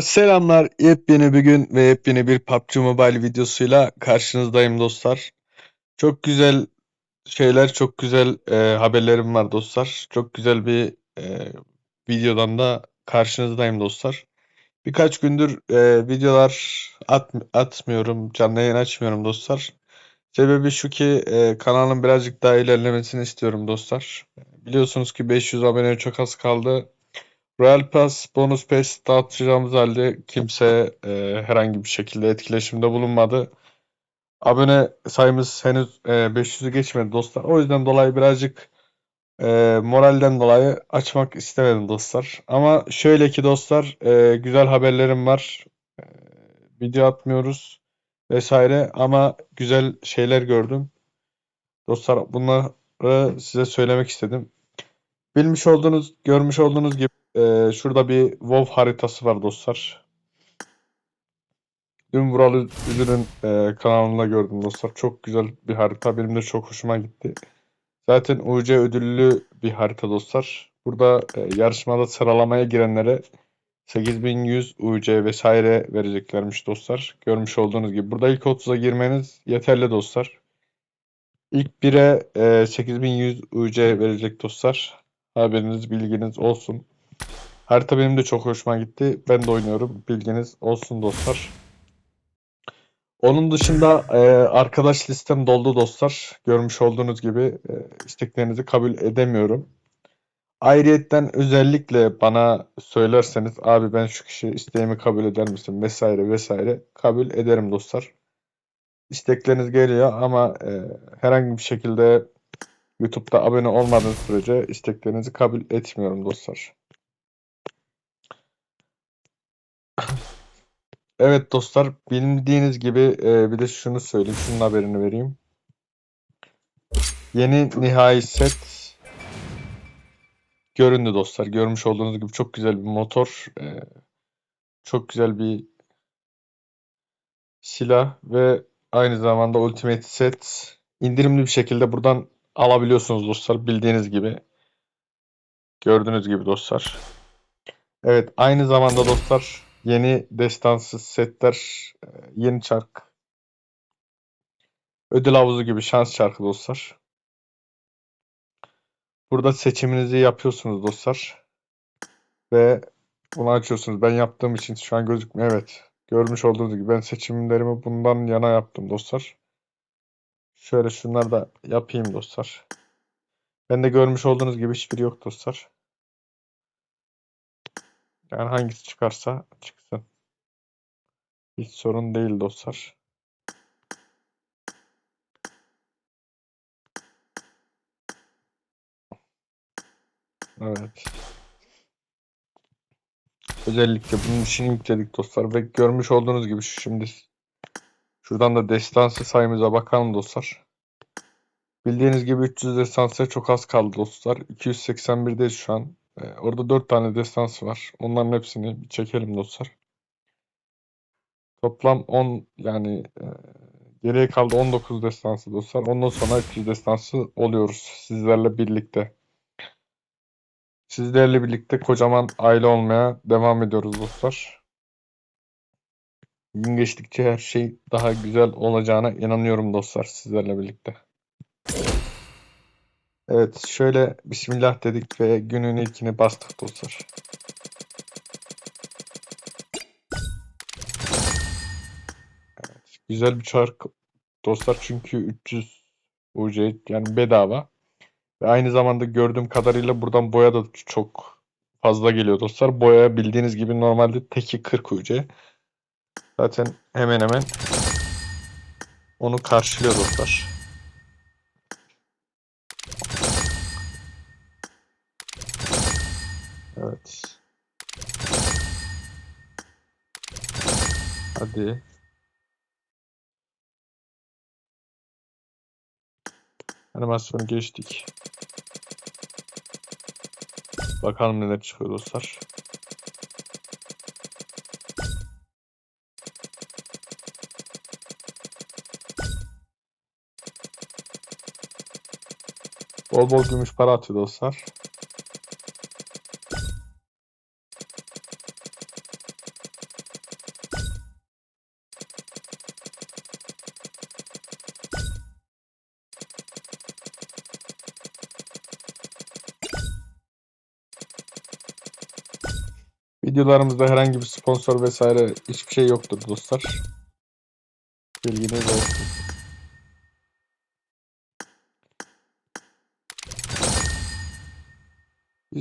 Selamlar. Yepyeni bir gün ve yepyeni bir PUBG Mobile videosuyla karşınızdayım dostlar. Çok güzel şeyler, çok güzel e, haberlerim var dostlar. Çok güzel bir e, videodan da karşınızdayım dostlar. Birkaç gündür e, videolar at, atmıyorum, canlı yayın açmıyorum dostlar. Sebebi şu ki e, kanalın birazcık daha ilerlemesini istiyorum dostlar. Biliyorsunuz ki 500 aboneye çok az kaldı. Royal Pass, bonus pass dağıtacağımız halde kimse e, herhangi bir şekilde etkileşimde bulunmadı. Abone sayımız henüz e, 500'ü geçmedi dostlar. O yüzden dolayı birazcık e, moralden dolayı açmak istemedim dostlar. Ama şöyle ki dostlar e, güzel haberlerim var. E, video atmıyoruz vesaire ama güzel şeyler gördüm. Dostlar bunları size söylemek istedim. Bilmiş olduğunuz, görmüş olduğunuz gibi ee, şurada bir WoW haritası var dostlar. Dün Vural Üzül'ün e, kanalında gördüm dostlar. Çok güzel bir harita. Benim de çok hoşuma gitti. Zaten UC ödüllü bir harita dostlar. Burada e, yarışmada sıralamaya girenlere 8100 UC vesaire vereceklermiş dostlar. Görmüş olduğunuz gibi. Burada ilk 30'a girmeniz yeterli dostlar. İlk 1'e e, 8100 UC verecek dostlar. Haberiniz, bilginiz olsun. Harita benim de çok hoşuma gitti. Ben de oynuyorum. Bilginiz olsun dostlar. Onun dışında e, arkadaş listem doldu dostlar. Görmüş olduğunuz gibi e, isteklerinizi kabul edemiyorum. Ayrıyetten özellikle bana söylerseniz abi ben şu kişi isteğimi kabul eder misin vesaire vesaire kabul ederim dostlar. İstekleriniz geliyor ama e, herhangi bir şekilde YouTube'da abone olmadığınız sürece isteklerinizi kabul etmiyorum dostlar. Evet dostlar, bildiğiniz gibi e, bir de şunu söyleyeyim, şunun haberini vereyim. Yeni nihai set göründü dostlar. Görmüş olduğunuz gibi çok güzel bir motor, e, çok güzel bir silah ve aynı zamanda Ultimate set indirimli bir şekilde buradan alabiliyorsunuz dostlar. Bildiğiniz gibi. Gördüğünüz gibi dostlar. Evet, aynı zamanda dostlar Yeni destansı setler, e, yeni çark. Ödül havuzu gibi şans çarkı dostlar. Burada seçiminizi yapıyorsunuz dostlar. Ve bunu açıyorsunuz. Ben yaptığım için şu an gözükmüyor. Evet. Görmüş olduğunuz gibi ben seçimlerimi bundan yana yaptım dostlar. Şöyle şunları da yapayım dostlar. Ben de görmüş olduğunuz gibi hiçbiri yok dostlar. Yani hangisi çıkarsa çıksın. Hiç sorun değil dostlar. Evet. Özellikle bunun için yükledik dostlar ve görmüş olduğunuz gibi şimdi şuradan da destansı sayımıza bakalım dostlar. Bildiğiniz gibi 300 destansiye çok az kaldı dostlar. 281'deyiz şu an. Ee, orada 4 tane destansı var. Onların hepsini bir çekelim dostlar. Toplam 10 yani e, geriye kaldı 19 destansı dostlar. Ondan sonra 300 destansı oluyoruz sizlerle birlikte. Sizlerle birlikte kocaman aile olmaya devam ediyoruz dostlar. Gün geçtikçe her şey daha güzel olacağına inanıyorum dostlar sizlerle birlikte. Evet şöyle Bismillah dedik ve günün ilkini bastık dostlar. Evet, güzel bir çark dostlar çünkü 300 UC yani bedava. Ve aynı zamanda gördüğüm kadarıyla buradan boya da çok fazla geliyor dostlar. Boya bildiğiniz gibi normalde teki 40 UC. Zaten hemen hemen onu karşılıyor dostlar. Evet. Hadi. Animasyonu geçtik. Bakalım neler çıkıyor dostlar. Bol bol gümüş para atıyor dostlar. Videolarımızda herhangi bir sponsor vesaire hiçbir şey yoktur dostlar. Bilgileri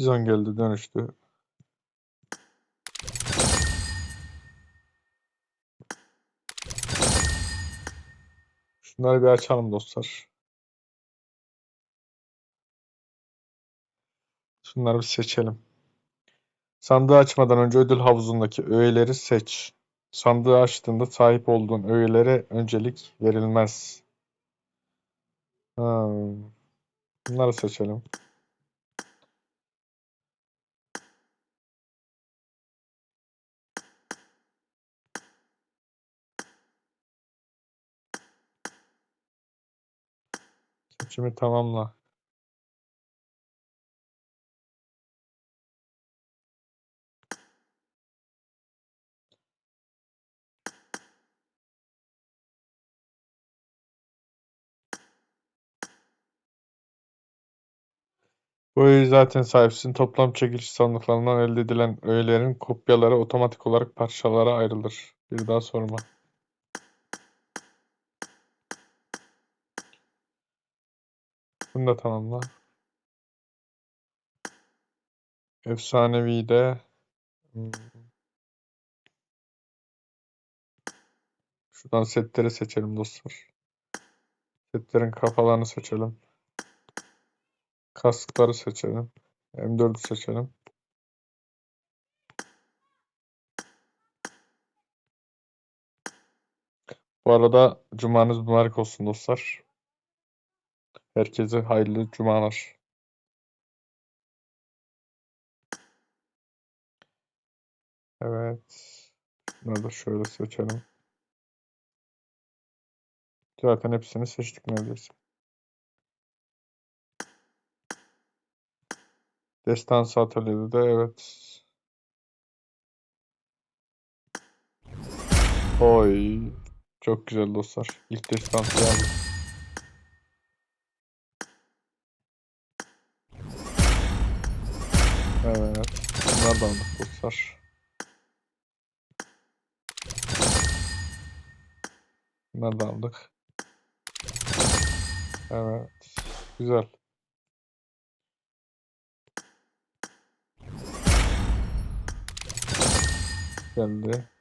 Bizon geldi dönüştü. Şunları bir açalım dostlar. Şunları bir seçelim. Sandığı açmadan önce ödül havuzundaki öğeleri seç. Sandığı açtığında sahip olduğun öğelere öncelik verilmez. Ha. Bunları seçelim. Seçimi tamamla. Bu zaten sahipsin. Toplam çekiliş sandıklarından elde edilen öğelerin kopyaları otomatik olarak parçalara ayrılır. Bir daha sorma. Bunu da tamamla. Efsanevi de hmm. Şuradan setleri seçelim dostlar. Setlerin kafalarını seçelim. Kaskları seçelim. M4'ü seçelim. Bu arada cumanız mübarek olsun dostlar. Herkese hayırlı cumalar. Evet. Bunları da şöyle seçelim. Zaten hepsini seçtik neredeyse. Destansı atölyede de evet. Oy. Çok güzel dostlar. İlk destansı aldım. Evet. Bunlar da aldık dostlar. Bunları da aldık. Evet. Güzel. Geldi.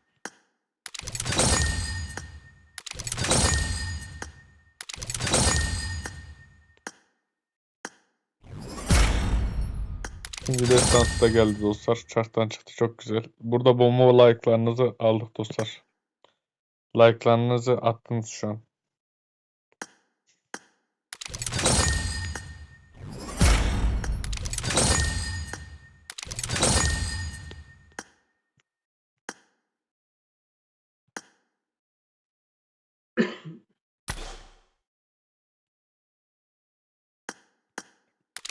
İkinci destansı da geldi dostlar. Çarktan çıktı. Çok güzel. Burada bomba like'larınızı aldık dostlar. Like'larınızı attınız şu an.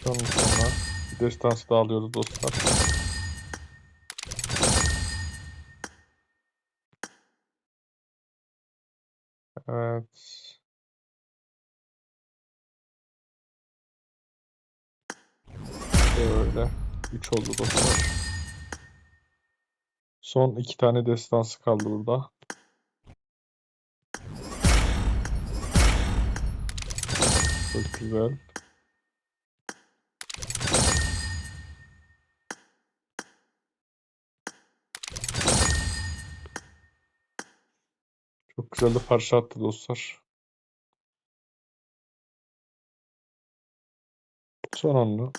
Ondan destansı da dostlar. Evet. Böyle. 3 oldu dostlar. Son iki tane destansı kaldı burada. Çok güzel. Güzel de parça attı dostlar. Son anlı.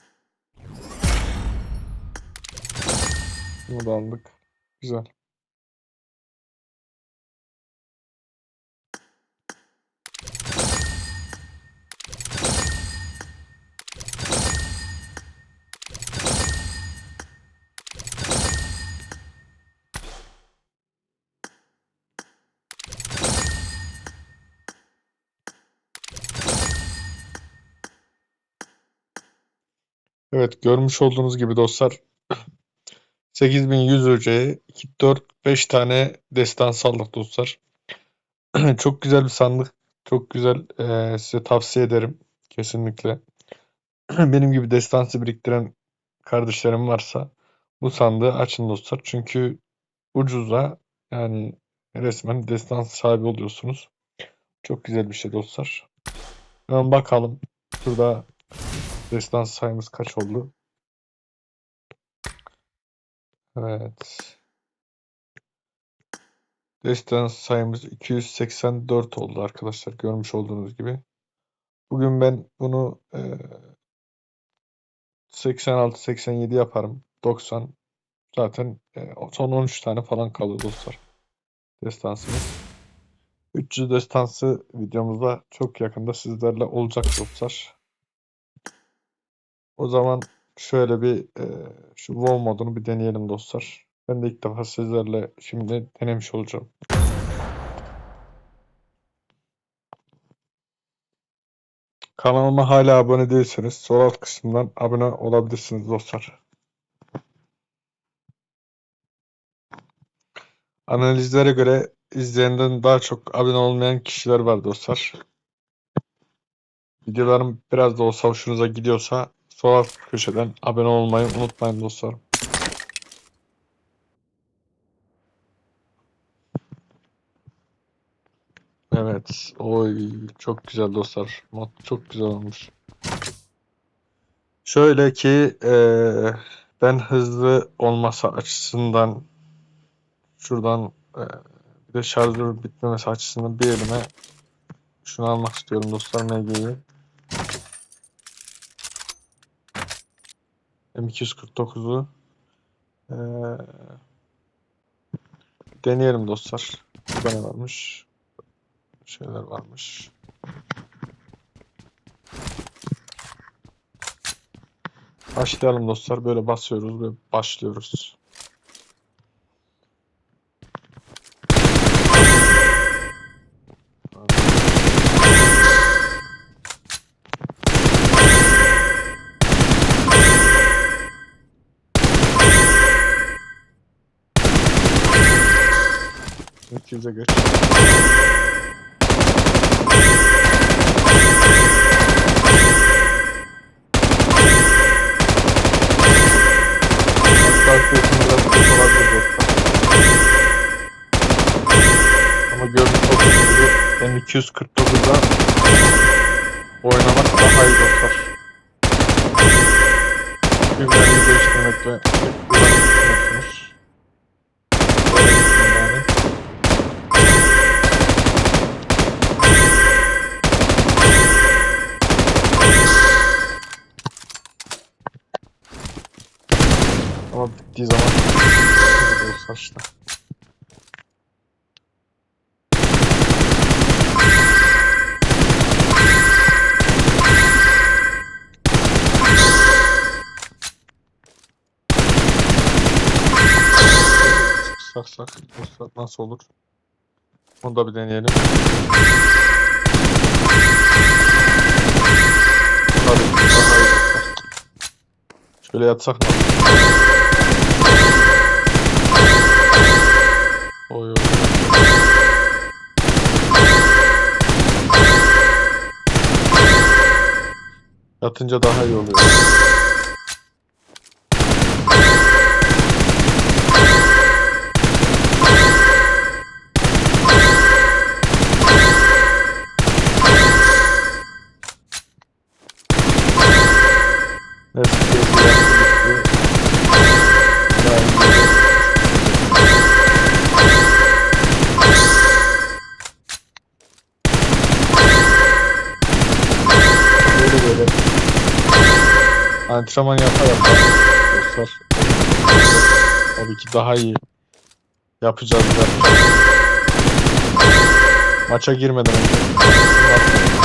Bunu da aldık. Güzel. Evet görmüş olduğunuz gibi dostlar 8100 öceye 2, 4, 5 tane destan aldık dostlar. Çok güzel bir sandık. Çok güzel. Ee, size tavsiye ederim. Kesinlikle. Benim gibi destansı biriktiren kardeşlerim varsa Bu sandığı açın dostlar. Çünkü ucuza yani resmen destans sahibi oluyorsunuz. Çok güzel bir şey dostlar. Hemen bakalım. Şurada destans sayımız kaç oldu? Evet. Destans sayımız 284 oldu arkadaşlar. Görmüş olduğunuz gibi. Bugün ben bunu e, 86-87 yaparım. 90 zaten e, son 13 tane falan kalıyor dostlar. Destansımız. 300 destansı videomuzda çok yakında sizlerle olacak dostlar. O zaman şöyle bir e, şu WoW modunu bir deneyelim dostlar. Ben de ilk defa sizlerle şimdi denemiş olacağım. Kanalıma hala abone değilseniz sol alt kısımdan abone olabilirsiniz dostlar. Analizlere göre izleyenden daha çok abone olmayan kişiler var dostlar. Videolarım biraz da olsa hoşunuza gidiyorsa sol alt köşeden abone olmayı unutmayın dostlar. Evet. Oy çok güzel dostlar. Mod çok güzel olmuş. Şöyle ki eee, ben hızlı olması açısından şuradan eee, bir de şarjör bitmemesi açısından bir elime şunu almak istiyorum dostlar MG'yi. M249'u eee, deneyelim dostlar. Burada ne varmış? Şeyler varmış. Başlayalım dostlar. Böyle basıyoruz ve başlıyoruz. Olabilir dostlar. Ama olduğunuz gibi M249'da oynamak daha iyi dostlar. Günlerini değiştirmek ve kullanıyorsunuz. Böyle yani. Ama bittiği zaman böyle dostlar işte. Sak sak dostlar nasıl olur? Onu da bir deneyelim. Tabii. Şöyle yatsak mı? Oy oy. Yatınca daha iyi oluyor. Antrenman yapa yapa dostlar tabii ki daha iyi yapacağız yapacağız. Maça girmeden önce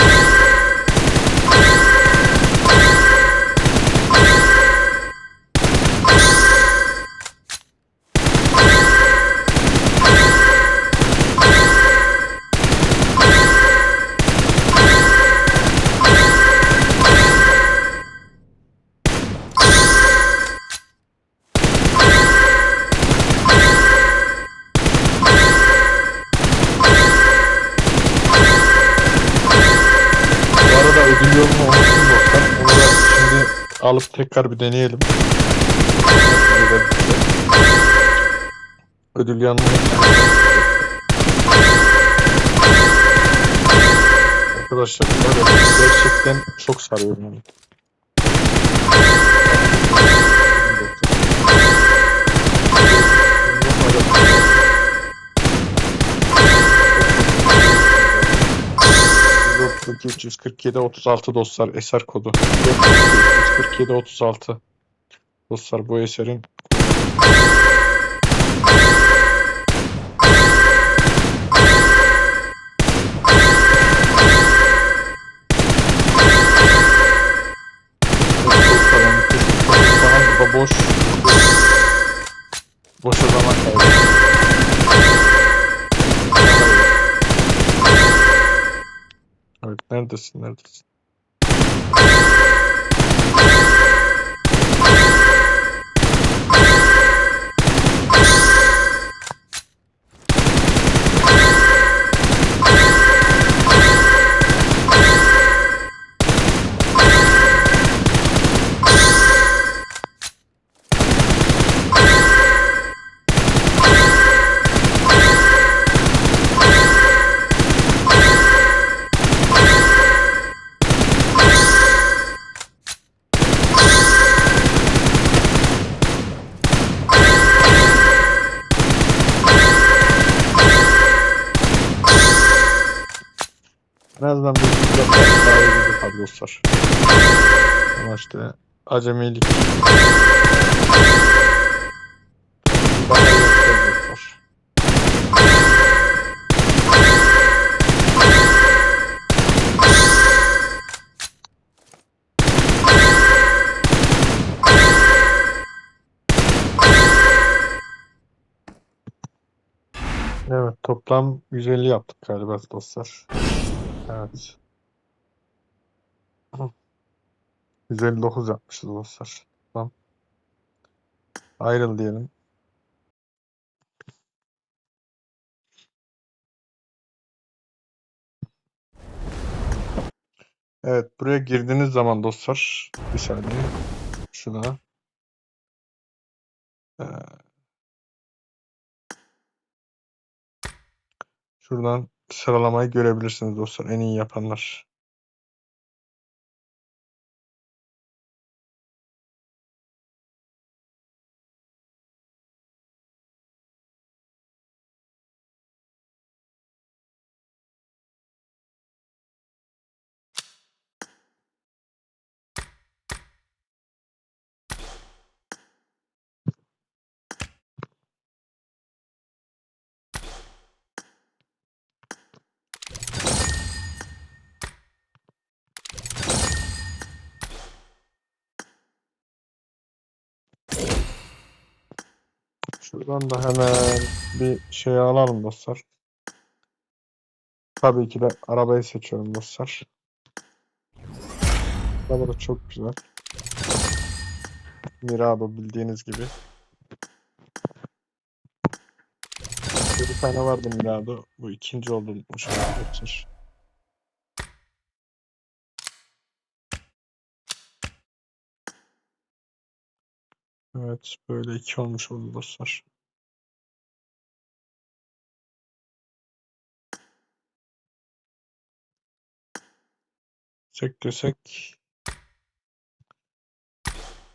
alıp tekrar bir deneyelim. Ödül yanına. Arkadaşlar gerçekten çok sarıyor. Dört 347 36 dostlar eser kodu. 347 36 dostlar bu eserin boş boşa zaman kaybı. Neredesin neredesin? En azından bir güzel daha iyi bir. Ama işte acemilik. Kadroslar. Evet toplam 150 yaptık galiba dostlar. Evet. 159 yapmışız dostlar. Tamam. Ayrıl diyelim. Evet buraya girdiğiniz zaman dostlar bir saniye şuna Ee, şuradan sıralamayı görebilirsiniz dostlar en iyi yapanlar. Şuradan da hemen bir şey alalım dostlar. Tabii ki de arabayı seçiyorum dostlar. Araba da çok güzel. Mirado bildiğiniz gibi. Bir tane vardı Mirado. Bu ikinci oldu an dostlar. Evet böyle iki olmuş oldu dostlar. Sek desek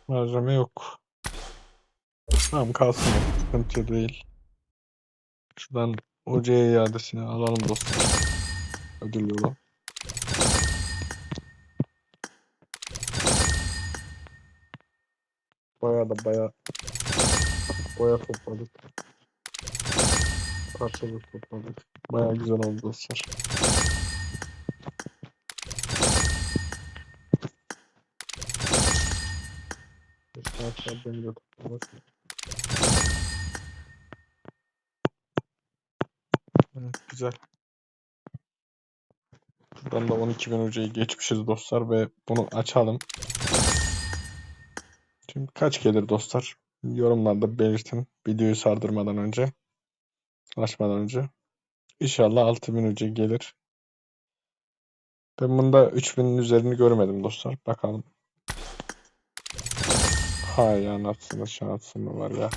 malzeme yok. Tamam kalsın. Sıkıntı değil. Şuradan OC iadesini alalım dostlar. Ödül yolu. Bayağı da bayağı boya topladık. Parçalık topladık. Bayağı güzel oldu dostlar. Beni de toplamak. Evet, güzel. Buradan da 12.000 hocayı geçmişiz dostlar ve bunu açalım. Şimdi kaç gelir dostlar? Yorumlarda belirtin. Videoyu sardırmadan önce. Açmadan önce. İnşallah 6000 hoca gelir. Ben bunda 3000'in üzerini görmedim dostlar. Bakalım. Hay anasını şansım var ya.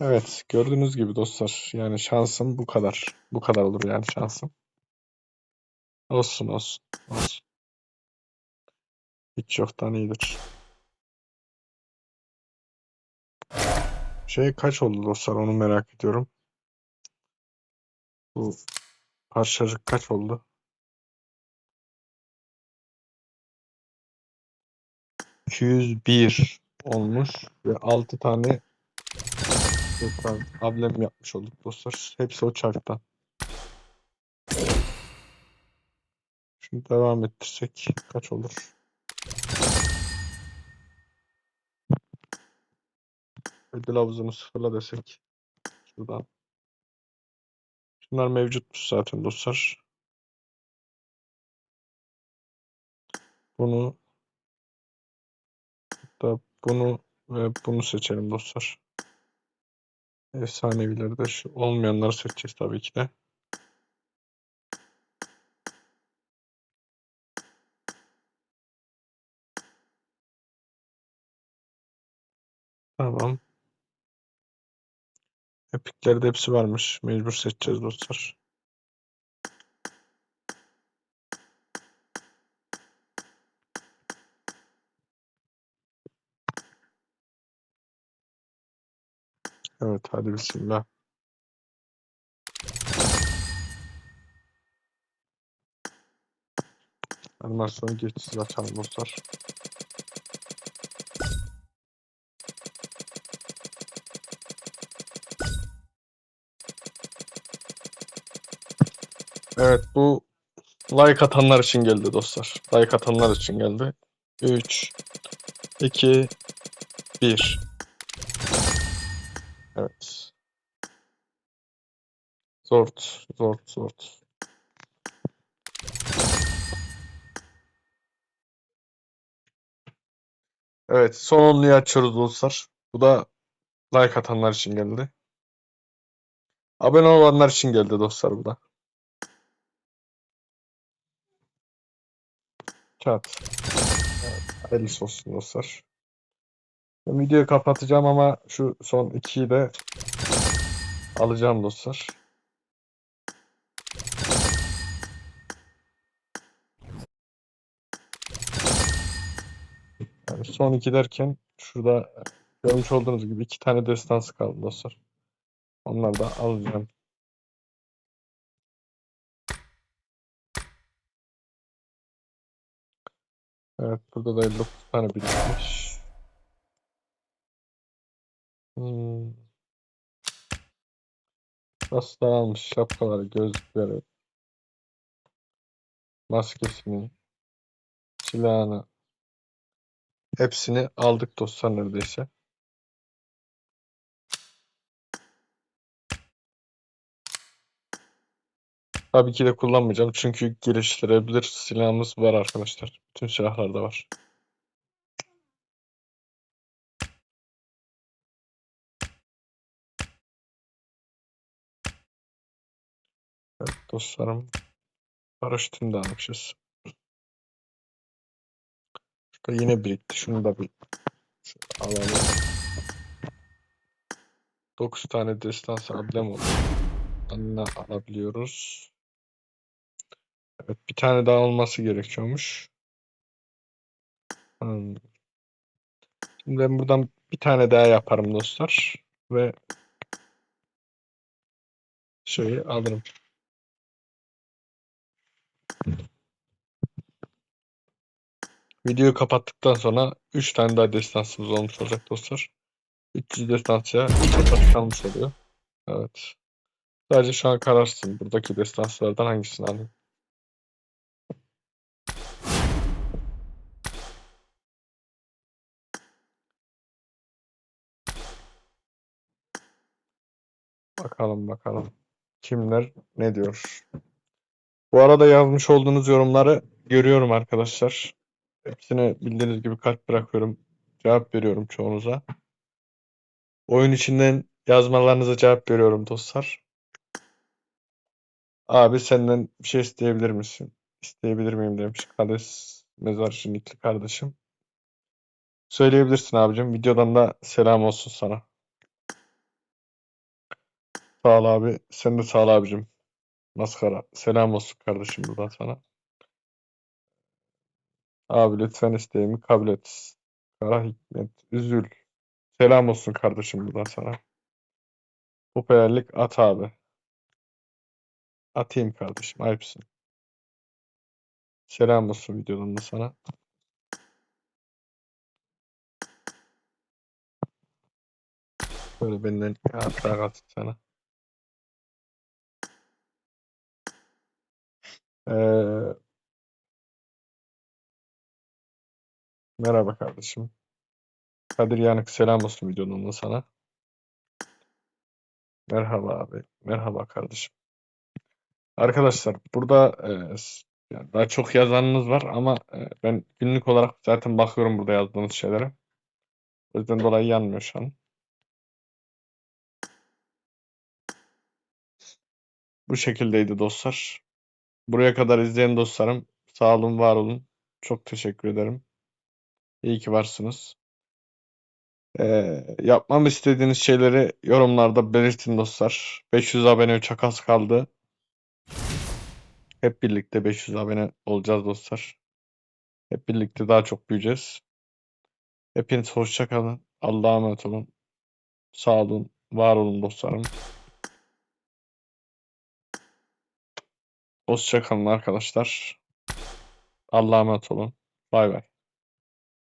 Evet gördüğünüz gibi dostlar yani şansım bu kadar. Bu kadar olur yani şansım. Olsun olsun. olsun. Hiç yoktan iyidir. Şey kaç oldu dostlar onu merak ediyorum. Bu parçacık kaç oldu? 201 olmuş ve 6 tane ablem yapmış olduk dostlar. Hepsi o çarktan. Şimdi devam ettirsek kaç olur? Ödül havuzunu sıfırla desek. Şuradan. Şunlar mevcutmuş zaten dostlar. Bunu da bunu ve bunu seçelim dostlar. Efsanevileri de şu olmayanları seçeceğiz tabii ki de. Tamam. Epiklerde hepsi varmış. Mecbur seçeceğiz dostlar. Evet hadi bismillah. Animasyonu geçsiz açalım dostlar. Evet bu like atanlar için geldi dostlar. Like atanlar için geldi. 3 2 1 Evet. Zort, zort, zort. Evet, son onluyu açıyoruz dostlar. Bu da like atanlar için geldi. Abone olanlar için geldi dostlar bu da. Çat. Evet, hayırlısı olsun dostlar. Videoyu kapatacağım ama şu son ikiyi de alacağım dostlar. Yani son iki derken şurada görmüş olduğunuz gibi iki tane destansı kaldı dostlar. Onları da alacağım. Evet burada da 59 tane birikmiş. Hmm. Nasıl da almış şapkaları, gözlükleri, maskesini, silahını. Hepsini aldık dostlar neredeyse. Tabii ki de kullanmayacağım çünkü geliştirebilir silahımız var arkadaşlar. Bütün silahlarda var. Evet dostlarım. Paraşütünü de almışız. Şurada yine birikti. Şunu da bir alalım. 9 tane destansı ablem oldu. Anına alabiliyoruz. Evet bir tane daha olması gerekiyormuş. Hmm. Şimdi ben buradan bir tane daha yaparım dostlar. Ve şeyi alırım. Videoyu kapattıktan sonra 3 tane daha destansımız olmuş olacak dostlar. 300 destansıya 3 atak kalmış oluyor. Evet. Sadece şu an kararsın. Buradaki destanslardan hangisini alayım? Bakalım bakalım. Kimler ne diyor? Bu arada yazmış olduğunuz yorumları görüyorum arkadaşlar. Hepsine bildiğiniz gibi kalp bırakıyorum. Cevap veriyorum çoğunuza. Oyun içinden yazmalarınıza cevap veriyorum dostlar. Abi senden bir şey isteyebilir misin? İsteyebilir miyim demiş. Kades mezar şinikli kardeşim. Söyleyebilirsin abicim. Videodan da selam olsun sana. Sağ ol abi. Sen de sağ ol abicim. Maskara. Selam olsun kardeşim buradan sana. Abi lütfen isteğimi kabul et. Kara Hikmet. Üzül. Selam olsun kardeşim buradan sana. Popülerlik at abi. Atayım kardeşim. Ayıpsın. Selam olsun videodan da sana. Böyle benden hatıra kalsın sana. Ee, merhaba kardeşim. Kadir Yanık selam olsun videodan da sana. Merhaba abi. Merhaba kardeşim. Arkadaşlar burada e, yani daha çok yazanınız var ama e, ben günlük olarak zaten bakıyorum burada yazdığınız şeylere. O yüzden dolayı yanmıyor şu an. Bu şekildeydi dostlar. Buraya kadar izleyen dostlarım sağ olun, var olun. Çok teşekkür ederim. İyi ki varsınız. Ee, yapmamı istediğiniz şeyleri yorumlarda belirtin dostlar. 500 abone çok az kaldı. Hep birlikte 500 abone olacağız dostlar. Hep birlikte daha çok büyüyeceğiz. Hepiniz hoşça kalın. Allah'a emanet olun. Sağ olun, var olun dostlarım. Hoşça kalın arkadaşlar. Allah'a emanet olun. Bay bay.